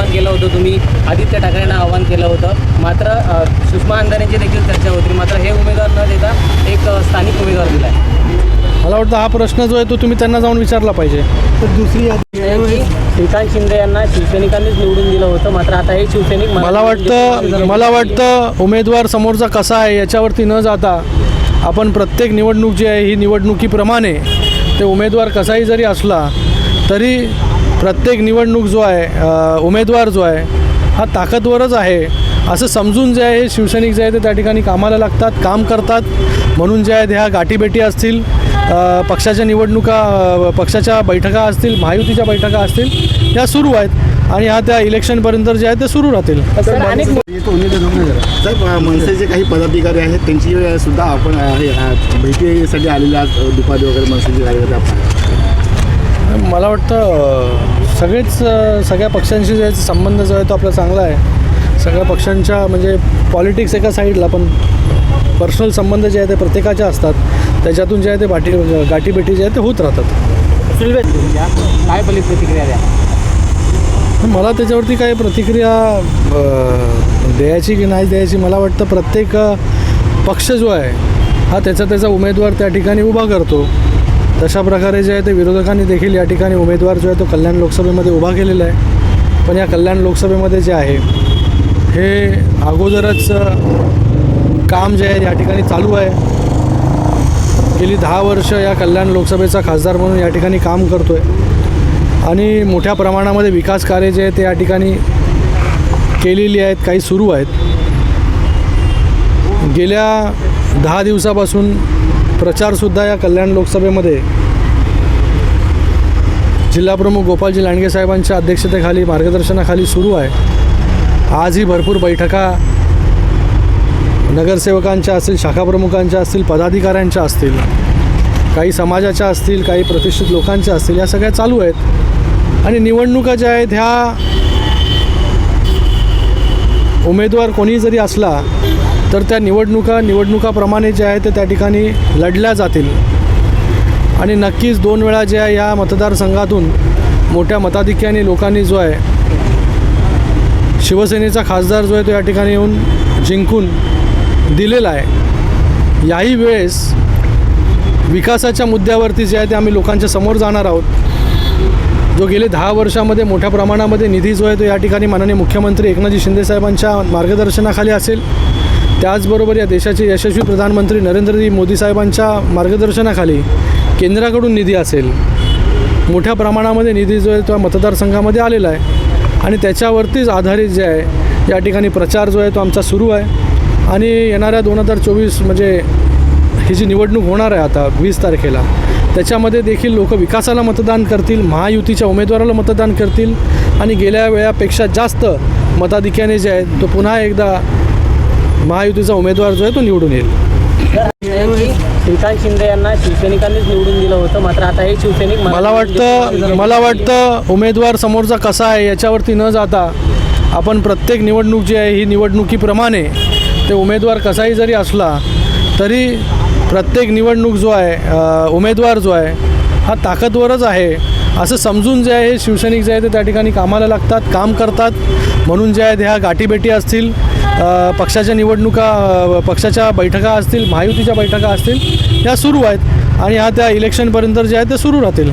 आव्हान केलं होतं तुम्ही आदित्य ठाकरेंना आव्हान केलं होतं. मात्र सुषमा अंधारेंची देखील चर्चा होती. मात्र हे उमेदवार न देता एक स्थानिक उमेदवार दिला आहे मला वाटतं हा प्रश्न जो आहे तो तुम्ही त्यांना जाऊन विचारला पाहिजे. तर दुसरी श्रीकांत शिंदे यांना शिवसैनिकांनीच निवडून दिलं होतं. मात्र आता हे शिवसैनिक मला वाटतं मला वाटतं उमेदवार समोरचा कसा आहे याच्यावरती न जाता आपण प्रत्येक निवडणूक जी आहे ही निवडणुकीप्रमाणे ते उमेदवार कसाही जरी असला तरी प्रत्येक निवडणूक जो आहे उमेदवार जो आहे हा ताकदवरच आहे. असं समजून जे आहे हे शिवसैनिक जे आहे ते त्या ठिकाणी कामाला लागतात काम करतात. म्हणून जे आहेत ह्या गाठीभेटी असतील पक्षाच्या निवडणुका पक्षाच्या बैठका असतील महायुतीच्या बैठका असतील या सुरू आहेत. आणि ह्या त्या इलेक्शनपर्यंत जे आहे ते सुरू राहतील. सर मनसेचे काही पदाधिकारी आहेत त्यांची सुद्धा आपण भेटीसाठी आलेले आज दुपारी वगैरे मनसेचे कार्यकर्ते आपण मला वाटतं सगळेच सगळ्या पक्षांशी जे आहे संबंध जो आहे तो आपला चांगला आहे. सगळ्या पक्षांच्या म्हणजे पॉलिटिक्स एका साईडला पण पर्सनल संबंध जे आहे ते प्रत्येकाचे असतात. त्याच्यातून जे आहे ते बाटी गाठीभेटी जे आहे ते होत राहतात. काय प्रतिक्रिया द्या? मला त्याच्यावरती काही प्रतिक्रिया द्यायची की नाही द्यायची मला वाटतं प्रत्येक पक्ष जो आहे हा त्याचा त्याचा उमेदवार त्या ठिकाणी उभा करतो. तशा प्रकारे जे आहे ते विरोधकांनी देखील या ठिकाणी उमेदवार जो आहे तो कल्याण लोकसभेमध्ये उभा केलेला आहे. पण या कल्याण लोकसभेमध्ये जे आहे हे अगोदरच काम जे आहे या ठिकाणी चालू आहे. गेली दहा वर्ष या कल्याण लोकसभेचा खासदार म्हणून या ठिकाणी काम करतो आहे आणि मोठ्या प्रमाणामध्ये विकास कार्य जे आहे ते या ठिकाणी केलेली आहेत काही सुरू आहेत. गेल्या दहा दिवसापासून प्रचारसुद्धा या कल्याण लोकसभेमध्ये. जिल्हाप्रमुख गोपालजी लांडगे साहेबांच्या अध्यक्षतेखाली मार्गदर्शनाखाली सुरू आहे. आजही भरपूर बैठका नगरसेवकांच्या असतील शाखाप्रमुखांच्या असतील पदाधिकाऱ्यांच्या असतील काही समाजाच्या असतील काही प्रतिष्ठित लोकांच्या असतील या सगळ्या चालू आहेत. आणि निवडणुका ज्या आहेत ह्या उमेदवार कोणी जरी असला तर त्या निवडणुका निवडणुकाप्रमाणे जे आहे ते त्या ठिकाणी लढल्या जातील. आणि नक्कीच दोन वेळा जे आहे या मतदारसंघातून मोठ्या मताधिक्याने लोकांनी जो आहे शिवसेनेचा खासदार जो आहे तो या ठिकाणी येऊन जिंकून दिलेला आहे. याही वेळेस विकासाच्या मुद्द्यावरती जे आहे ते आम्ही लोकांच्या समोर जाणार आहोत. जो गेले दहा वर्षामध्ये मोठ्या प्रमाणामध्ये निधी जो आहे तो या ठिकाणी माननीय मुख्यमंत्री एकनाथजी शिंदेसाहेबांच्या मार्गदर्शनाखाली असेल. त्याचबरोबर या देशाचे यशस्वी प्रधानमंत्री नरेंद्रजी मोदी साहेबांच्या मार्गदर्शनाखाली केंद्राकडून निधी असेल. मोठ्या प्रमाणामध्ये निधी जो आहे तो मतदारसंघामध्ये आलेला आहे. आणि त्याच्यावरतीच आधारित जे आहे या ठिकाणी प्रचार जो आहे तो आमचा सुरू आहे. आणि येणाऱ्या दोन हजार चोवीस म्हणजे ही जी निवडणूक होणार आहे आता वीस तारखेला त्याच्यामध्ये देखील लोक विकासाला मतदान करतील महायुतीच्या उमेदवाराला मतदान करतील. आणि गेल्या वेळापेक्षा जास्त मताधिक्याने जे आहे तो पुन्हा एकदा महायुतीचा उमेदवार जो आहे तो निवडून येईल. श्रीकांत शिंदे यांना शिवसैनिकांनीच निवडून दिलं होतं मात्र आता हे शिवसैनिक मला वाटतं मला वाटतं उमेदवार समोरचा कसा आहे याच्यावरती न जाता आपण प्रत्येक निवडणूक जी आहे ही निवडणुकीप्रमाणे ते उमेदवार कसाही जरी असला तरी प्रत्येक निवडणूक जो आहे उमेदवार जो आहे हा ताकदवरच आहे. असं समजून जे आहे शिवसैनिक जे आहे ते त्या ठिकाणी कामाला लागतात काम करतात. म्हणून जे आहेत ह्या गाठीभेटी असतील. पक्षाच्या निवडणुका पक्षाच्या बैठका असतील महायुतीच्या बैठका असतील या सुरू आहेत. आणि ह्या त्या इलेक्शनपर्यंत जे आहे ते सुरू राहतील.